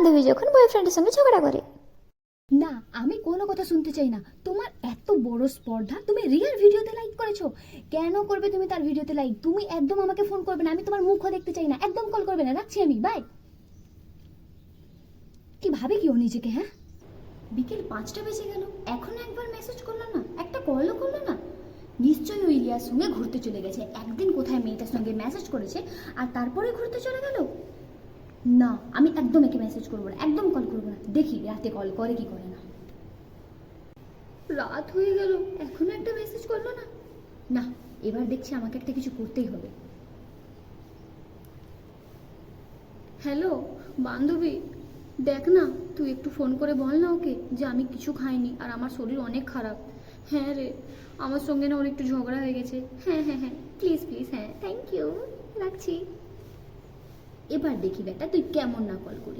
বান্ধবী যখন বয়ফ্রেন্ডের সঙ্গে ঝগড়া করে। না, আমি কোনো কথা শুনতে চাই না। তোমার এত বড় স্পর্ধা, তুমি রিয়েল ভিডিওতে লাইক করেছ। কেন করবে তুমি তার ভিডিওতে লাইক তুমি একদম আমাকে ফোন করবে না, আমি তোমার মুখও দেখতে চাই না, একদম কল করবে না। রাখছি আমি বাই কি ভাবে কি ও নিজেকে হ্যাঁ? বিকেল পাঁচটা বেজে গেল, এখনও একবার মেসেজ করল না, একটা কলও করল না। নিশ্চয়ই ওই রিয়ার সঙ্গে ঘুরতে চলে গেছে। একদিন কোথায় মেয়েটার সঙ্গে মেসেজ করেছে, আর তারপরে ঘুরতে চলে গেল? না, আমি একদম একে মেসেজ করব না, একদম কল করব না। দেখি, রাতে কল করে কি করে না। রাত হয়ে গেল, এখনও একটা মেসেজ করল না? না, এবার দেখছি আমাকে একটা কিছু করতেই হবে। হ্যালো বান্ধবী, দেখ না, তুই একটু ফোন করে বল না ওকে যে আমি কিছু খাইনি আর আমার শরীর অনেক খারাপ। হ্যাঁ রে, আমার সঙ্গে না ওর একটু ঝগড়া হয়ে গেছে। হ্যাঁ হ্যাঁ হ্যাঁ প্লিজ প্লিজ হ্যাঁ থ্যাংক ইউ রাখছি। এবার দেখি বেটা তুই কেমন না কল করিস।